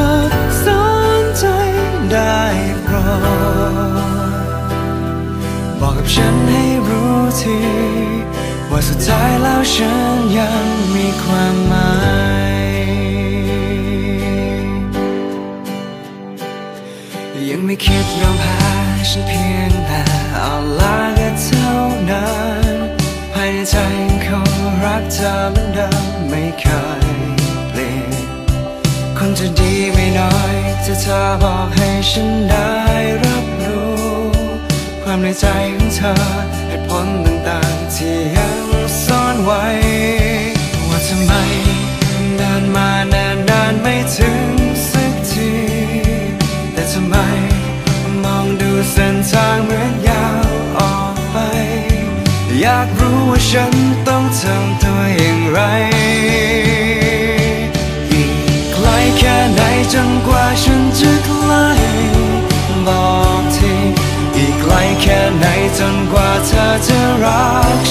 อ กับฉันให้รู้ที ว่าสุดท้ายแล้วฉันยังมีความหมายยังไม่คิดยอมแพ้ฉันเพียงแต่เอาลาก็เท่านั้นภายในใจคงรักเธอเหมือนเดิมไม่เคยเปลี่ยนคงจะดีไม่น้อยถ้าเธอบอกให้ฉันได้ ใจของเธอเหตุผลต่างๆที่ยังซ่อนไว้ ว่าทำไมเดินมานานนานๆไม่ถึงสักที แต่ทำไมมองดูเส้นทางเหมือนยาวออกไป อยากรู้ว่าฉันต้องทำตัวอย่างไร เธอจะรัก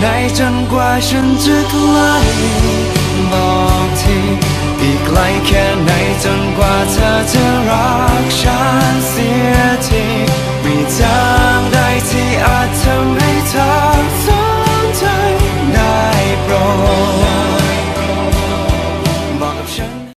ไหนจนกว่าฉันจะใกล้บอกทีอีกไกลแค่ไหนจนกว่าเธอจะรักฉันสิ